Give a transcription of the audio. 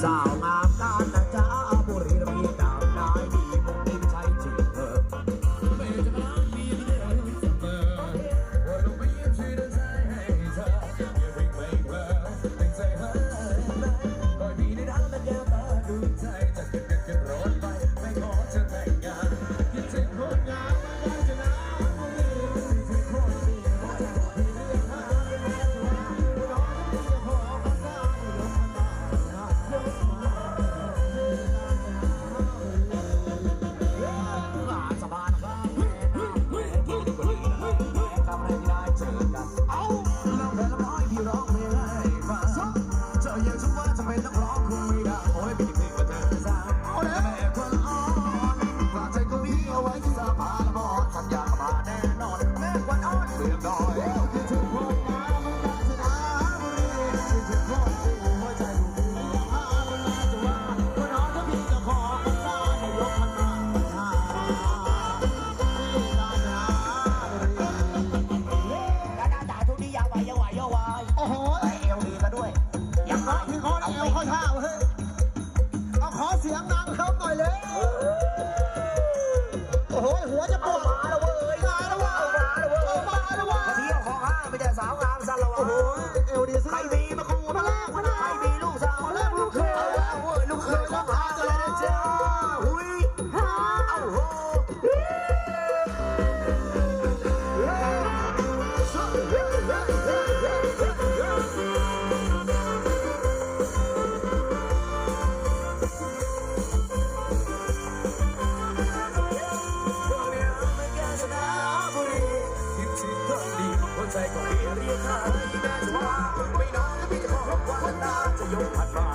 早吗？ เป็นนักร้องคงไม่ได้ 我就不拔了 เรียกใครแม่จะว่าไม่น้องก็พี่จะขอวันตาจะยกผัดมา